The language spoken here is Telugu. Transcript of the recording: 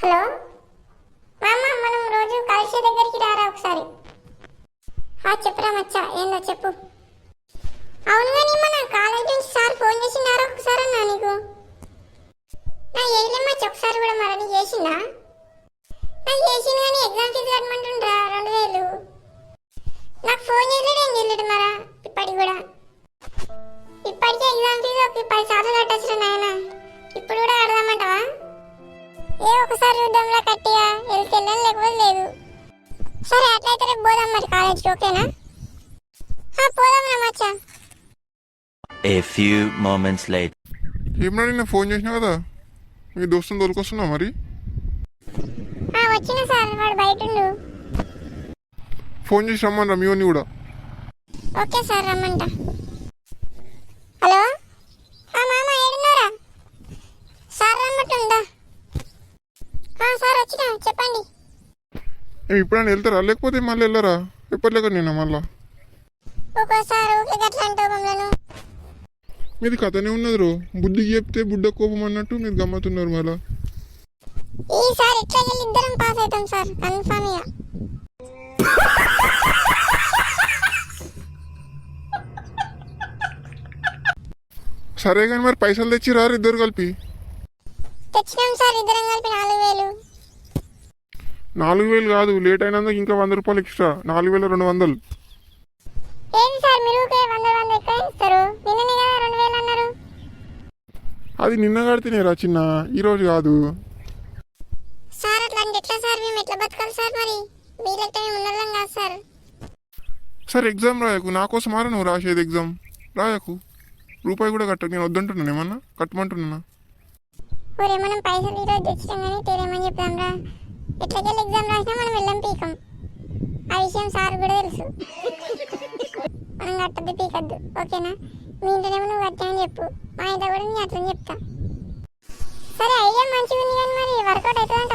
హలో? మామ మనం రోజు కలిసే దగ్గరికి రారా ఒకసారి? ఆ చెప్పురా మచ్చా ఏందో చెప్పు. అవును కానీ మన కాలేజ్ నుంచి సార్ ఫోన్ చేసిండారా ఒకసారి అన్నా నీకు? నా ఏలేమ్మా ఒకసారి కూడా మరి నీకు చేసిందా? నాకు చేసింది కానీ ఎగ్జామ్ ఫీజు కట్టమంటుండ్రా రెండు వేలు. నాకు ఫోన్ చేయలేడు ఏం చూద్దాంలా కట్టిగా వెళ్తే వెళ్ళాను లేకపోతే లేదు. సరే అట్లయితే రేపు పోదాం మరి కాలేజ్కి ఓకేనా? ఆ, పోదాం మచ్చా. A few moments later. ఏమన్నా నిన్న ఫోన్ చేసినా కదా? మీ దోస్తుని తోలుకొస్తున్నావు మరి? ఆ, వచ్చిన సార్ వాడు బయట ఉండు ఫోన్ చేసి రమ్మని మీ వాడిని కూడా. Okay sir రమ్మంట. హలో ఆ మామ ఏడున్నారా సార్ రమ్మంటుందా వచ్చిన చెప్పండి. ఏ, ఇప్పుడైనా వెళ్తారా? లేకపోతే మళ్ళీ వెళ్ళరా? ఎప్పటిలేక నేను మళ్ళా? ఒక్కోసారి మీది కథనే ఉన్నది రో బుద్ధి చెప్తే బుడ్డ కోపం అన్నట్టు మీరు గమ్మతున్నారు మళ్ళా. ఈసారి ఎట్లా వెళ్ళి ఇద్దరం పాస్ అవుతాం సార్. కన్ఫామ్ ఇక సరే కానీ మరి పైసలు తెచ్చి రారు ఇద్దరు కలిపి? తెచ్చినాం సార్. ఇద్దరం కలిపి నాలుగు వేలు. నాలుగు వేలు కాదు లేట్ అయినందుకు ఇంకా వంద రూపాయలు ఎక్స్ట్రా. నాలుగు వేల రెండు వందలు. ఏంటి సార్ మీరు ఊకే వంద వంద ఎక్కువ ఇస్తారు? నిన్ననే కదా రెండు వేలు అన్నారు. అది నిన్న కడితేనేరా చిన్న ఈరోజు కాదు. సార్ అట్లా అంటే ఎట్లా సార్? మేము ఎట్లా బతకాలి సార్ మరి? వీళ్ళకి మేము ఉన్నోళ్ళం కాదు సార్. సరే ఎగ్జామ్ రాయకు. నా కోసం ఆరా నువ్వు రాసేది ఎగ్జామ్? రాయకు. రూపాయి కూడా కట్టకు. నేను వద్దంటున్నాను ఏమన్నా? కట్టమంటున్నా ఒరే మనం పైసలు ఈరోజు తెచ్చినాం కానీ చెప్దాం రా ఎట్లకెళ్ళి ఎగ్జామ్ రాసినా మనం వెళ్ళం పీకం. ఆ విషయం సార్ కూడా తెలుసు. మనం కట్టద్దు పీకద్దు. ఓకేనా? మీ ఇంట్లోనేమో నువ్వు కట్టా అని చెప్పు. మా ఇంట్లో కూడా నేను అట్లని చెప్తా. సరే అయ్యా మంచిగా ఉంది కానీ మరి వర్కౌట్ అవుతుందంట